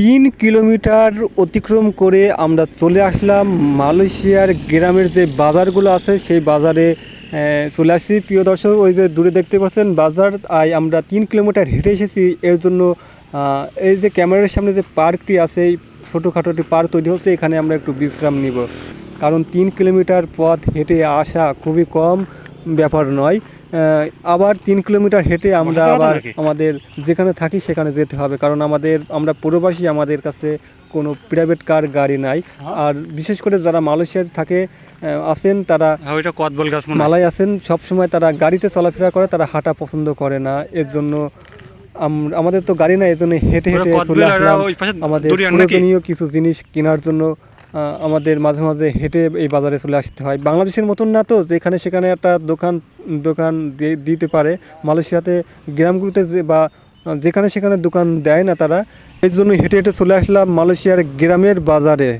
তিন কিলোমিটার অতিক্রম করে আমরা চলে আসলাম মালয়েশিয়ার গ্রামের যে বাজারগুলো আছে, সেই বাজারে চলে আসছি। প্রিয় দর্শক, ওই যে দূরে দেখতে পাচ্ছেন বাজার, আই, আমরা তিন কিলোমিটার হেঁটে এসেছি। এর জন্য এই যে ক্যামেরার সামনে যে পার্কটি আছে, এই ছোটোখাটো একটি পার্ক তৈরি হচ্ছে, এখানে আমরা একটু বিশ্রাম নিব। কারণ তিন কিলোমিটার পথ হেঁটে আসা খুবই কম। ব্যাপার নয়। আবার তিন কিলোমিটার হেঁটে আমরা আবার আমাদের যেখানে থাকি সেখানে যেতে হবে। কারণ আমাদের আমরা প্রবাসী আমাদের কাছে কোনো প্রাইভেট কার গাড়ি নাই। আর বিশেষ করে যারা মালয়েশিয়াতে থাকে আসেন তারা হ্যাঁ মালাই আসেন সব সময় তারা গাড়িতে চলাফেরা করে তারা হাঁটা পছন্দ করে না। এর জন্য আমাদের তো গাড়ি নাই এর জন্য হেঁটে হেঁটে চলে আসলাম। আমাদের প্রয়োজনীয় কিছু জিনিস কেনার জন্য আমাদের মাঝে মাঝে হেঁটে এই বাজারে চলে আসতে হয়। বাংলাদেশের মতন না তো যেখানে সেখানে একটা দোকান দোকান দিতে পারে। মালয়েশিয়াতে গ্রামগুলোতে যে বা যেখানে সেখানে দোকান দেয় না তারা। এর জন্য হেঁটে হেঁটে চলে আসলাম মালয়েশিয়ার গ্রামের বাজারে।